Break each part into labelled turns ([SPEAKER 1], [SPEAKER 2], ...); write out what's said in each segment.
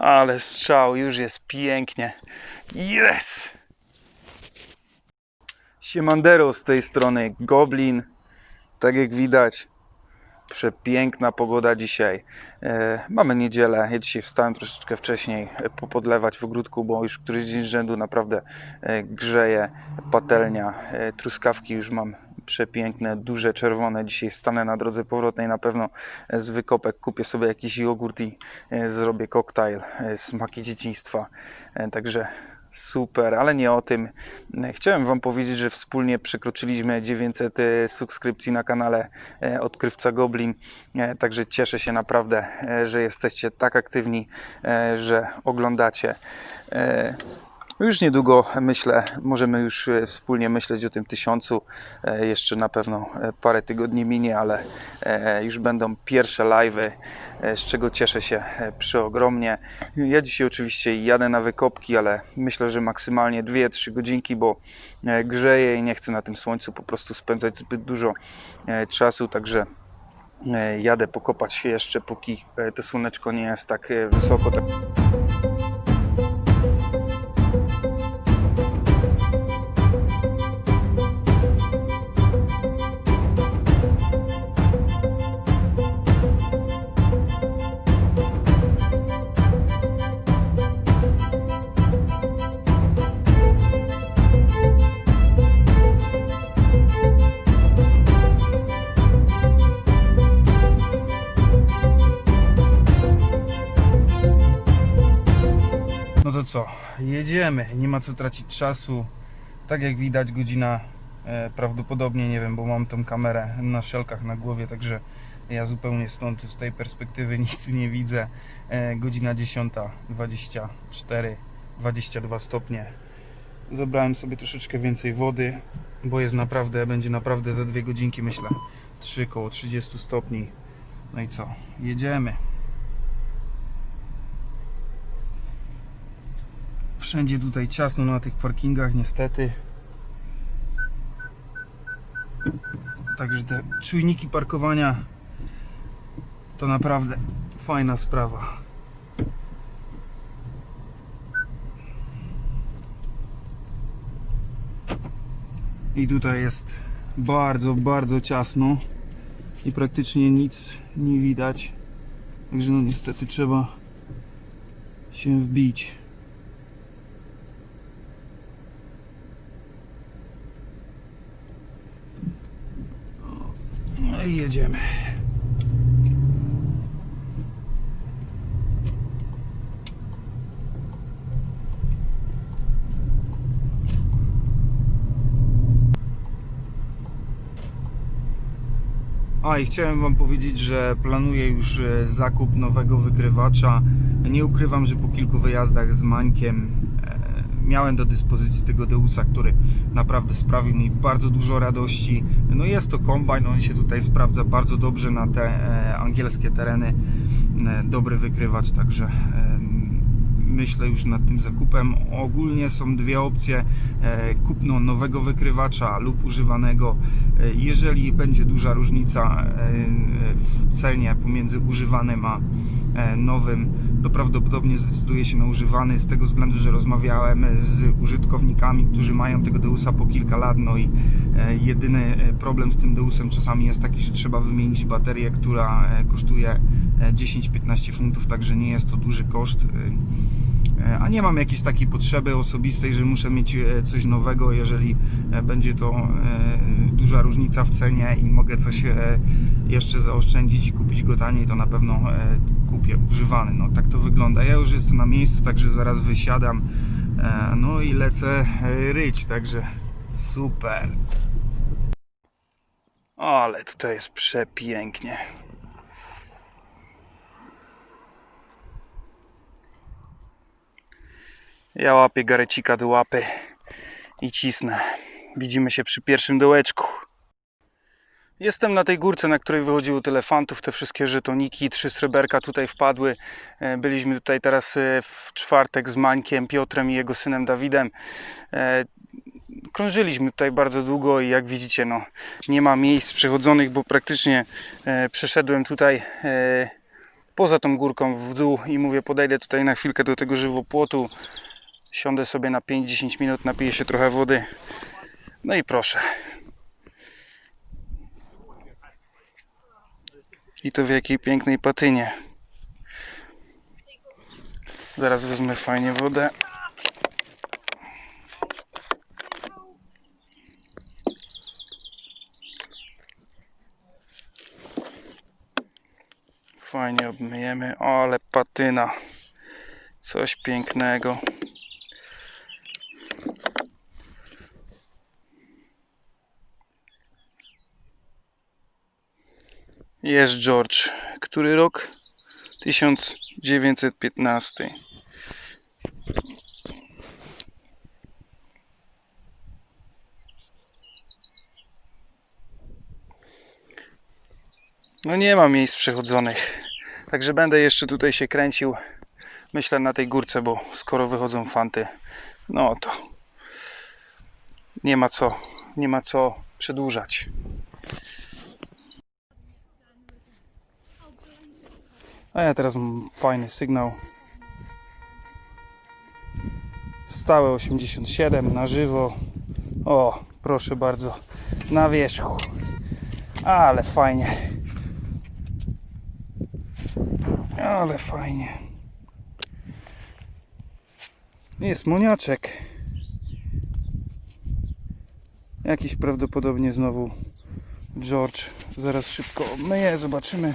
[SPEAKER 1] Ale strzał, już jest pięknie. Yes! Siemandero z tej strony, Goblin. Tak jak widać, przepiękna pogoda dzisiaj. E, mamy niedzielę, ja dzisiaj wstałem troszeczkę wcześniej e, popodlewać w ogródku, bo już któryś dzień z rzędu naprawdę e, grzeje patelnia. E, truskawki już mam przepiękne, duże, czerwone. Dzisiaj stanę na drodze powrotnej na pewno z wykopek, kupię sobie jakiś jogurt i e, zrobię koktajl, e, smaki dzieciństwa. E, Także super, ale nie o tym. Chciałem Wam powiedzieć, że wspólnie przekroczyliśmy 900 e, subskrypcji na kanale Odkrywca Goblin. Także cieszę się naprawdę, że jesteście tak aktywni, że oglądacie. E, Już niedługo myślę, możemy już e, wspólnie myśleć o tym tysiącu. E, Jeszcze na pewno e, parę tygodni minie, ale już będą pierwsze live'y, z czego cieszę się przeogromnie. Ja dzisiaj oczywiście jadę na wykopki, ale myślę, że maksymalnie 2-3 godzinki, bo grzeje i nie chcę na tym słońcu po prostu spędzać zbyt dużo czasu, także jadę pokopać się jeszcze, póki to słoneczko nie jest tak wysoko. Jedziemy, nie ma co tracić czasu. Tak jak widać, godzina e, prawdopodobnie, nie wiem, bo mam tą kamerę na szelkach na głowie, także ja zupełnie stąd z tej perspektywy nic nie widzę. E, godzina 10.24, 22 stopnie. Zabrałem sobie troszeczkę więcej wody, bo jest naprawdę, będzie naprawdę za dwie godzinki, myślę, 3 koło 30 stopni. No i co, jedziemy. Wszędzie tutaj ciasno na tych parkingach niestety. Także te czujniki parkowania to naprawdę fajna sprawa. I tutaj jest bardzo, bardzo ciasno i praktycznie nic nie widać. Także no niestety trzeba się wbić. No i jedziemy. A i chciałem Wam powiedzieć, że planuję już e, zakup nowego wykrywacza. Nie ukrywam, że po kilku wyjazdach z Mańkiem miałem do dyspozycji tego Deusa, który naprawdę sprawił mi bardzo dużo radości. No jest to kombajn, on się tutaj sprawdza bardzo dobrze na te e, angielskie tereny. E, dobry wykrywacz, także e, myślę już nad tym zakupem. Ogólnie są dwie opcje: kupno nowego wykrywacza lub używanego. Jeżeli będzie duża różnica w cenie pomiędzy używanym a nowym, to prawdopodobnie zdecyduję się na używany z tego względu, że rozmawiałem z użytkownikami, którzy mają tego Deusa po kilka lat, no i e, jedyny e, problem z tym Deusem czasami jest taki, że trzeba wymienić baterię, która e, kosztuje e, 10-15 funtów, także nie jest to duży koszt. E, A nie mam jakiejś takiej potrzeby osobistej, że muszę mieć e, coś nowego, jeżeli e, będzie to duża różnica w cenie i mogę coś jeszcze zaoszczędzić i kupić go taniej, to na pewno kupię używany. No tak to wygląda. Ja już jestem na miejscu, także zaraz wysiadam. No i lecę ryć, także super. Ale tutaj jest przepięknie. Ja łapię garecika do łapy i cisnę. Widzimy się przy pierwszym dołeczku. Jestem na tej górce, na której wychodziło tyle fantów, te wszystkie żetoniki, trzy sreberka tutaj wpadły. E, Byliśmy tutaj teraz e, w czwartek z Mańkiem, Piotrem i jego synem Dawidem. E, Krążyliśmy tutaj bardzo długo i jak widzicie, no, nie ma miejsc przechodzonych, bo praktycznie przeszedłem tutaj poza tą górką w dół i mówię, podejdę tutaj na chwilkę do tego żywopłotu, siądę sobie na 5-10 minut, napiję się trochę wody. No i proszę. I to w jakiej pięknej patynie. Zaraz wezmę fajnie wodę. Fajnie obmyjemy, ale patyna. Coś pięknego. Jest George. Który rok? 1915. No nie ma miejsc przechodzonych. Także będę jeszcze tutaj się kręcił. Myślę na tej górce, bo skoro wychodzą fanty, no to nie ma co, nie ma co przedłużać. A ja teraz mam fajny sygnał. Stałe 87 na żywo. O, proszę bardzo, na wierzchu. Ale fajnie. Ale fajnie. Jest moniaczek. Jakiś prawdopodobnie znowu George. Zaraz szybko myję, zobaczymy.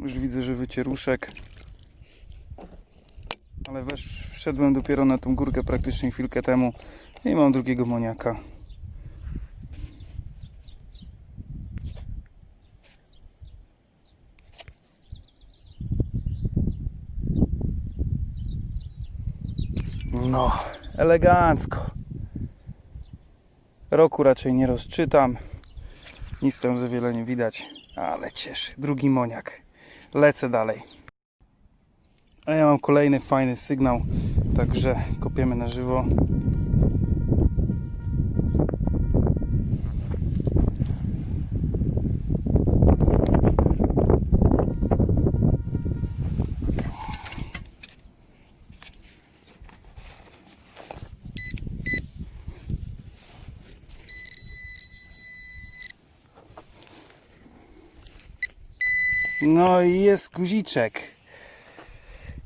[SPEAKER 1] Już wycieruszek. Ale wesz, wszedłem dopiero na tą górkę praktycznie chwilkę temu i mam drugiego moniaka. No, elegancko. Roku raczej nie rozczytam. Nic tam za wiele nie widać, ale cieszy. Drugi moniak. Lecę dalej. A ja mam kolejny fajny sygnał, także kopiemy na żywo. No i jest guziczek.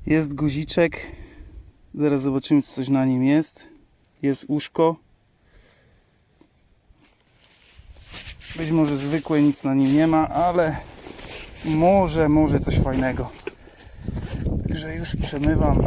[SPEAKER 1] Jest guziczek. Zaraz zobaczymy, co coś na nim jest. Jest uszko. Być może zwykłe, nic na nim nie ma, ale może, może coś fajnego. Także już przemywam.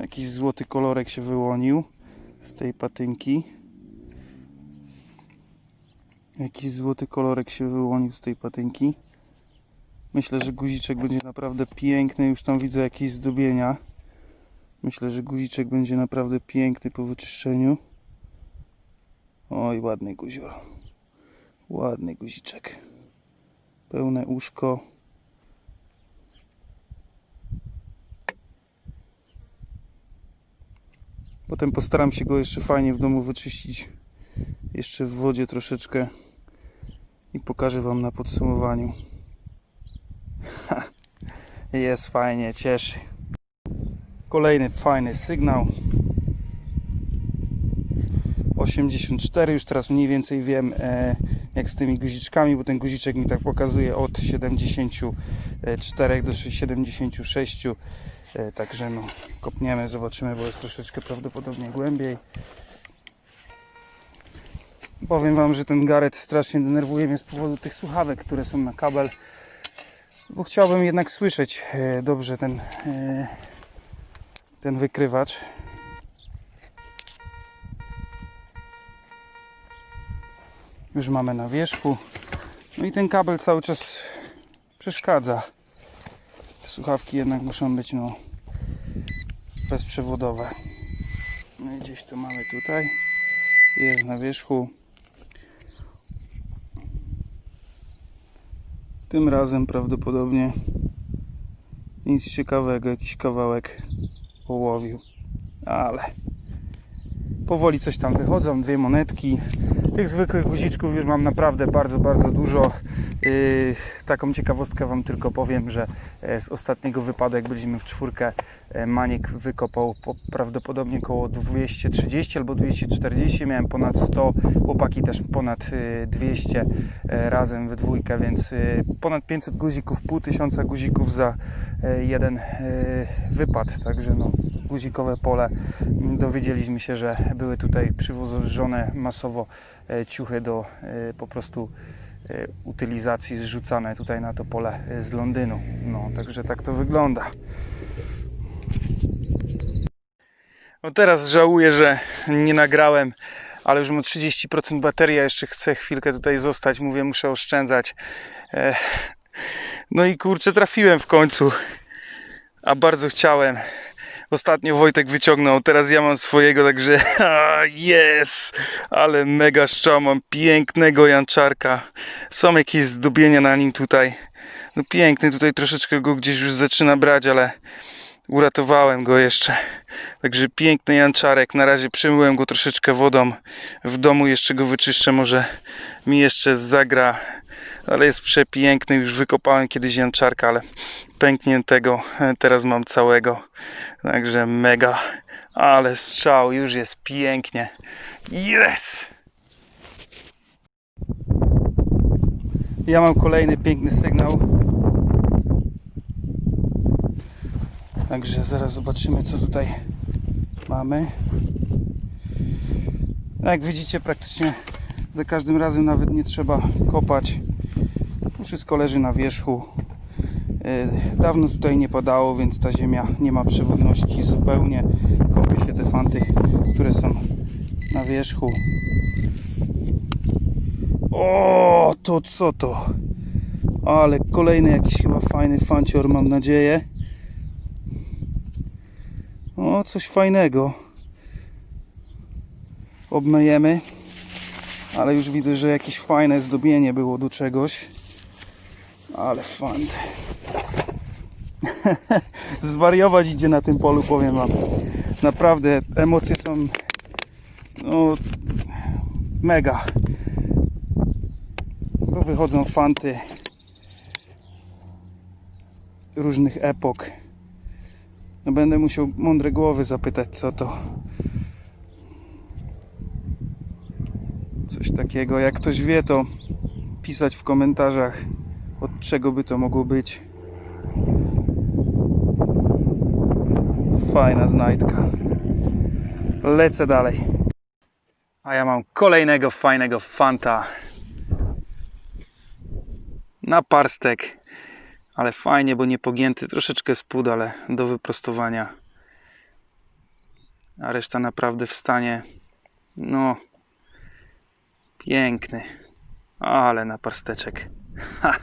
[SPEAKER 1] Jakiś złoty kolorek się wyłonił z tej patynki. Jakiś złoty kolorek się wyłonił z tej patynki. Myślę, że guziczek będzie naprawdę piękny. Już tam widzę jakieś zdobienia. Myślę, że guziczek będzie naprawdę piękny po wyczyszczeniu. Oj, ładny guzior. Ładny guziczek. Pełne uszko. Potem postaram się go jeszcze fajnie w domu wyczyścić. Jeszcze w wodzie troszeczkę. I pokażę Wam na podsumowaniu. Ha, Jest fajnie, cieszy. Kolejny fajny sygnał. 84, już teraz mniej więcej wiem e, jak z tymi guziczkami, bo ten guziczek mi tak pokazuje od 74 do 76. E, Także no, kopniemy, zobaczymy, bo jest troszeczkę prawdopodobnie głębiej. Powiem Wam, że ten garet strasznie denerwuje mnie z powodu tych słuchawek, które są na kabel. Bo chciałbym jednak słyszeć e, dobrze ten, e, ten wykrywacz. Już mamy na wierzchu. No i ten kabel cały czas przeszkadza. Słuchawki jednak muszą być no, bezprzewodowe. No i gdzieś to mamy tutaj. Jest na wierzchu. Tym razem prawdopodobnie nic ciekawego, jakiś kawałek połowił. Ale powoli coś tam wychodzą, dwie monetki. Tych zwykłych guziczków już mam naprawdę bardzo, bardzo dużo. Yy, taką ciekawostkę Wam tylko powiem, że e, z ostatniego wypadu, jak byliśmy w czwórkę, e, Maniek wykopał po, prawdopodobnie około 230 albo 240. Miałem ponad 100, chłopaki też ponad y, 200 e, razem we dwójkę, więc y, ponad 500 guzików, pół tysiąca guzików za jeden wypad. Także no, guzikowe pole. Mm, Dowiedzieliśmy się, że były tutaj przywożone masowo e, ciuchy do e, po prostu e, utylizacji zrzucane tutaj na to pole z Londynu. No, także tak to wygląda. No teraz żałuję, że nie nagrałem, ale już mam 30% baterii, a jeszcze chcę chwilkę tutaj zostać. Mówię, muszę oszczędzać. No i kurczę, trafiłem w końcu, a bardzo chciałem. Ostatnio Wojtek wyciągnął, teraz ja mam swojego, także jest, ale mega szczał, mam pięknego janczarka. Są jakieś zdobienia na nim tutaj. No piękny, tutaj troszeczkę go gdzieś już zaczyna brać, ale uratowałem go jeszcze. Także piękny janczarek, na razie przemyłem go troszeczkę wodą. W domu jeszcze go wyczyszczę, może mi jeszcze zagra. Ale jest przepiękny, już wykopałem kiedyś janczarka, ale pękniętego, e, teraz mam całego. Także mega, ale strzał, już jest pięknie. Yes! Ja mam kolejny piękny sygnał. Także zaraz zobaczymy, co tutaj mamy. Jak widzicie, praktycznie za każdym razem nawet nie trzeba kopać. Wszystko leży na wierzchu. E, Dawno tutaj nie padało, więc ta ziemia nie ma przewodności zupełnie. Kopie się te fanty, które są na wierzchu. O, to co to? Ale kolejny jakiś chyba fajny fancior, mam nadzieję. O, coś fajnego. Obmyjemy. Ale już widzę, że jakieś fajne zdobienie było do czegoś. Ale fant. Zwariować idzie na tym polu, powiem wam. Naprawdę emocje są no, mega. Tu wychodzą fanty różnych epok. No będę musiał mądre głowy zapytać, co to. Coś takiego. Jak ktoś wie, to pisać w komentarzach, od czego by to mogło być. Fajna znajdka. Lecę dalej. A ja mam kolejnego fajnego fanta. Na parstek. Ale fajnie, bo nie pogięty. Troszeczkę spód, ale do wyprostowania. A reszta naprawdę w stanie. No. Piękny. Ale na parsteczek. Ha.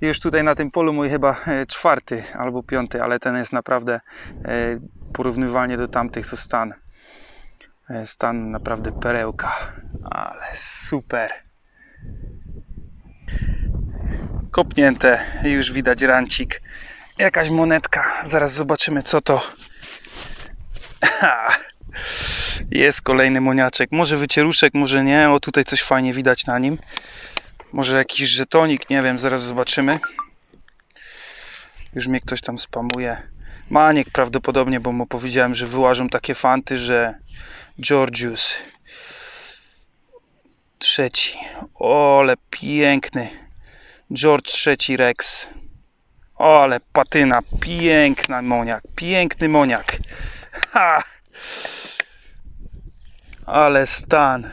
[SPEAKER 1] Już tutaj na tym polu mój chyba e, czwarty albo piąty, ale ten jest naprawdę e, porównywalnie do tamtych to stan. E, Stan naprawdę perełka. Ale super. Kopnięte, już widać rancik. Jakaś monetka. Zaraz zobaczymy co to. Jest kolejny moniaczek. Może wycieruszek, może nie. O tutaj coś fajnie widać na nim. Może jakiś żetonik, nie wiem, zaraz zobaczymy. Już mnie ktoś tam spamuje. Maniek prawdopodobnie, bo mu powiedziałem, że wyłażą takie fanty, że Georgius trzeci. O, ale piękny. George trzeci Rex. O, ale patyna. Piękna moniak. Piękny moniak. Ha! Ale stan.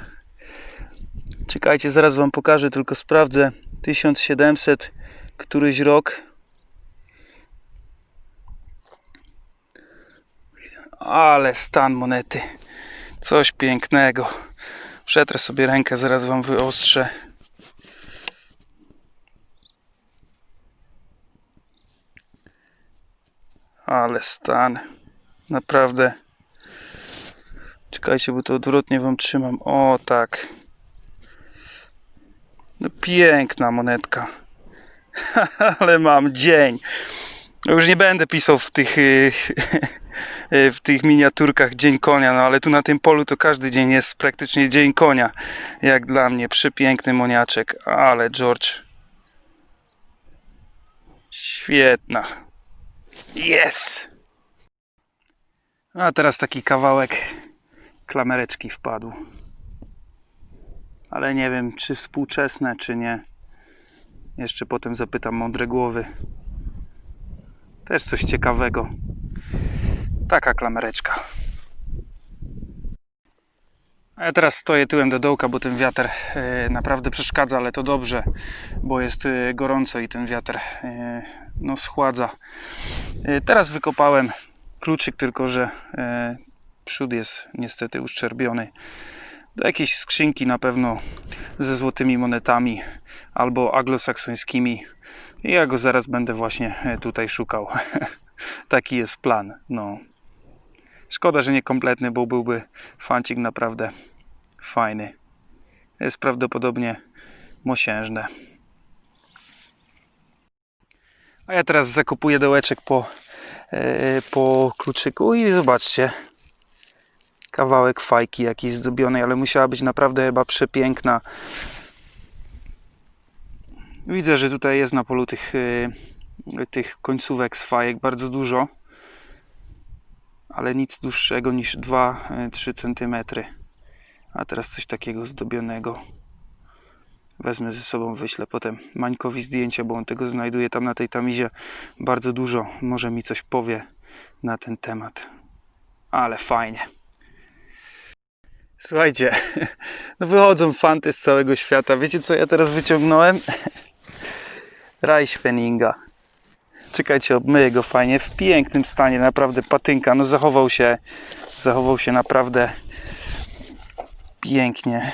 [SPEAKER 1] Czekajcie, zaraz wam pokażę, tylko sprawdzę. 1700, któryś rok. Ale stan monety. Coś pięknego. Przetrę sobie rękę, zaraz wam wyostrzę. Ale stan.
[SPEAKER 2] Naprawdę. Czekajcie, bo to odwrotnie wam trzymam. O, tak. No piękna monetka. Ale mam dzień. No Już nie będę pisał w tych, y, w tych miniaturkach dzień konia, no ale tu na tym polu to każdy dzień jest praktycznie dzień konia. Jak dla mnie, przepiękny moniaczek. Ale George. Świetna. Yes! A teraz taki kawałek klamereczki wpadł. Ale nie wiem, czy współczesne, czy nie. Jeszcze potem zapytam mądre głowy. Też coś ciekawego. Taka klamereczka. A ja teraz stoję tyłem do dołka, bo ten wiatr e, naprawdę przeszkadza, ale to dobrze, bo jest e, gorąco i ten wiatr e, no, schładza. Teraz wykopałem kluczyk, tylko że przód jest niestety uszczerbiony. Do skrzynki na pewno ze złotymi monetami albo anglosaksońskimi. I ja go zaraz będę właśnie e, tutaj szukał. Taki jest plan. No. Szkoda, że niekompletny, bo byłby fancik naprawdę fajny. Jest prawdopodobnie mosiężne. A ja teraz zakupuję dołeczek po, e, po kluczyku i zobaczcie. Kawałek fajki jakiś zdobiony, ale musiała być naprawdę chyba przepiękna. Widzę, że tutaj jest na polu tych, e, tych końcówek z fajek bardzo dużo, ale nic dłuższego niż 2-3 cm. A teraz coś takiego zdobionego. Wezmę ze sobą, wyślę potem Mańkowi zdjęcia, bo on tego znajduje tam na tej tamizie bardzo dużo. Może mi coś powie na ten temat. Ale fajnie. Słuchajcie, no wychodzą fanty z całego świata. Wiecie co ja teraz wyciągnąłem? Reichweninga. Czekajcie, obmyję go fajnie. W pięknym stanie, naprawdę patynka. No zachował się, zachował się naprawdę pięknie.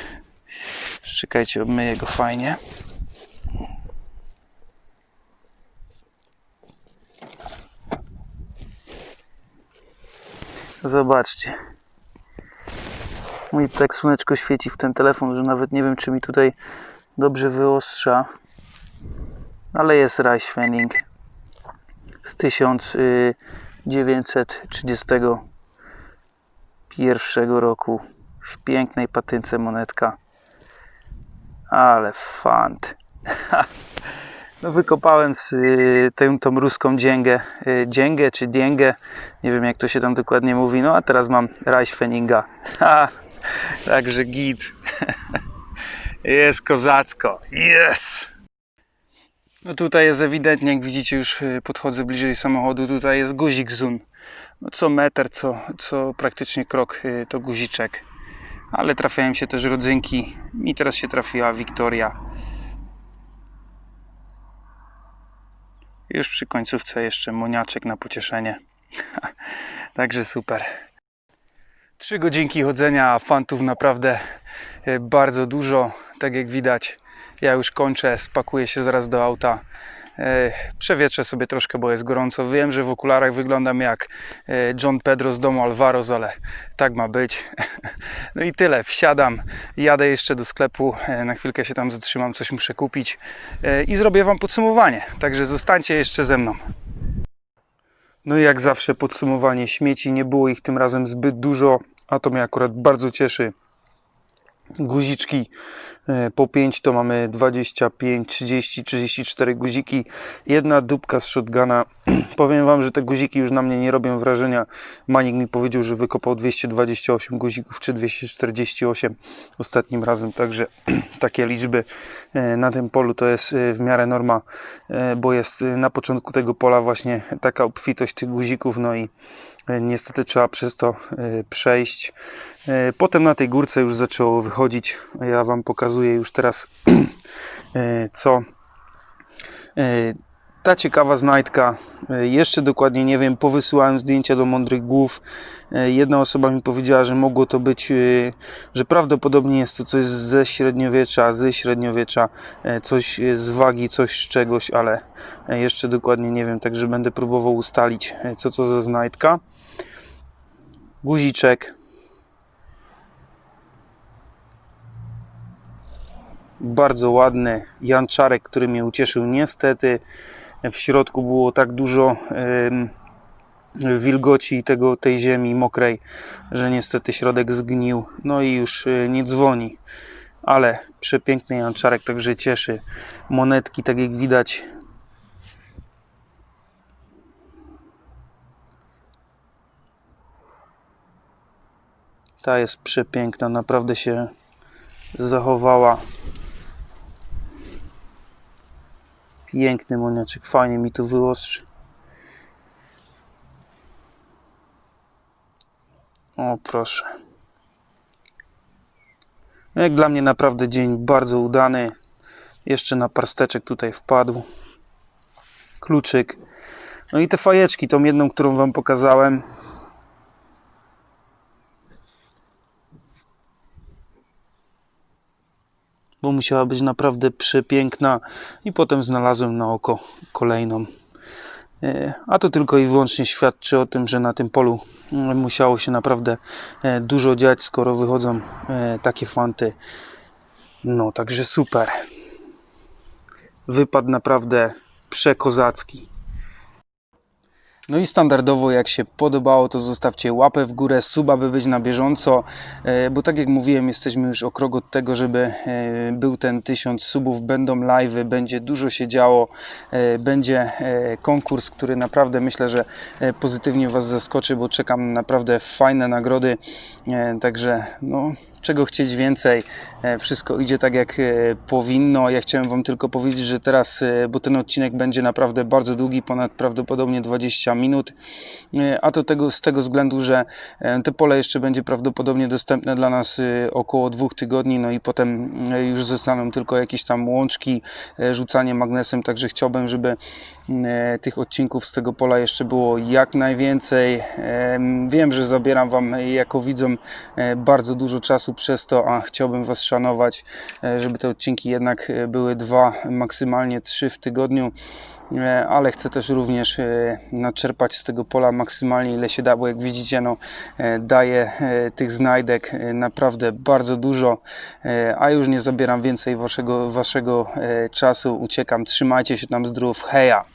[SPEAKER 2] Czekajcie, obmyję go fajnie. Zobaczcie. Mi tak słoneczko świeci w ten telefon, że nawet nie wiem, czy mi tutaj dobrze wyostrza. Ale jest Reichswening z 1931 roku w pięknej patynce monetka. Ale fant. No wykopałem z y, tę, tą ruską dzięgę, y, dzięgę czy dięgę, nie wiem jak to się tam dokładnie mówi, no a teraz mam Reichsweninga. Także git. Jest kozacko. Yes! No tutaj jest ewidentnie, jak widzicie już y, podchodzę bliżej samochodu, tutaj jest guzik Zun. No co metr, co, co praktycznie krok y, to guziczek. Ale trafiają się też rodzynki. Mi teraz się trafiła Wiktoria. Już przy końcówce jeszcze moniaczek na pocieszenie. Także super. Trzy godzinki chodzenia, fantów naprawdę e, bardzo dużo. Tak jak widać, ja już kończę, spakuję się zaraz do auta. E, Przewietrzę sobie troszkę, bo jest gorąco. Wiem, że w okularach wyglądam jak e, John Pedro z domu Alvaros, ale tak ma być. No i tyle. Wsiadam, jadę jeszcze do sklepu. Na chwilkę się tam zatrzymam, coś muszę kupić i zrobię Wam podsumowanie. Także zostańcie jeszcze ze mną. No i jak zawsze podsumowanie śmieci. Nie było ich tym razem zbyt dużo, a to mnie akurat bardzo cieszy. Guziczki e, po 5 to mamy 25, 30, 34 guziki. Jedna dupka z shotguna. Powiem Wam, że te guziki już na mnie nie robią wrażenia. Manik mi powiedział, że wykopał 228 guzików czy 248 ostatnim razem, także takie liczby e, na tym polu to jest e, w miarę norma, bo jest na początku tego pola właśnie taka obfitość tych guzików, no i niestety trzeba przez to e, przejść. E, Potem na tej górce już zaczęło wychodzić. Ja Wam pokazuję już teraz, e, co e, ta ciekawa znajdka. E, Jeszcze dokładnie nie wiem, powysyłałem zdjęcia do mądrych głów. E, Jedna osoba mi powiedziała, że mogło to być, e, że prawdopodobnie jest to coś ze średniowiecza, ze średniowiecza, coś z wagi, coś z czegoś, ale jeszcze dokładnie nie wiem, także będę próbował ustalić, co to za znajdka. guziczek. Bardzo ładny janczarek, który mnie ucieszył. Niestety w środku było tak dużo wilgoci i tego, tej ziemi mokrej, że niestety środek zgnił. No i już e, nie dzwoni. Ale przepiękny janczarek, także cieszy. Monetki, tak jak widać, Ta jest przepiękna, naprawdę się zachowała. Piękny moniaczek, fajnie mi tu wyostrzy. O proszę. Jak dla mnie naprawdę dzień bardzo udany. Jeszcze na parsteczek tutaj wpadł. Kluczyk. No i te fajeczki, tą jedną, którą Wam pokazałem. Bo musiała być naprawdę przepiękna i potem znalazłem na oko kolejną. E, A to tylko i wyłącznie świadczy o tym, że na tym polu mm, musiało się naprawdę e, dużo dziać, skoro wychodzą e, takie fanty. No, także super. Wypad naprawdę przekozacki. No i standardowo, jak się podobało, to zostawcie łapę w górę, suba, by być na bieżąco, e, bo tak jak mówiłem, jesteśmy już o krok od tego, żeby e, był ten tysiąc subów, będą live'y, będzie dużo się działo, e, będzie konkurs, który naprawdę myślę, że pozytywnie Was zaskoczy, bo czekam naprawdę fajne nagrody, także no, czego chcieć więcej, E, wszystko idzie tak jak e, powinno. Ja chciałem Wam tylko powiedzieć, że teraz, e, bo ten odcinek będzie naprawdę bardzo długi, ponad prawdopodobnie 20 minut, a to tego, z tego względu, że te pole jeszcze będzie prawdopodobnie dostępne dla nas około dwóch tygodni, no i potem już zostaną tylko jakieś tam łączki, rzucanie magnesem, także chciałbym, żeby tych odcinków z tego pola jeszcze było jak najwięcej. Em, Wiem, że zabieram Wam jako widzom bardzo dużo czasu przez to, a chciałbym Was szanować, e, żeby te odcinki jednak e, były dwa, maksymalnie trzy w tygodniu. E, Ale chcę też również naczerpać z tego pola maksymalnie ile się da, bo jak widzicie, no, daję tych znajdek naprawdę bardzo dużo, a już nie zabieram więcej waszego, waszego czasu. Uciekam, trzymajcie się tam zdrów, heja!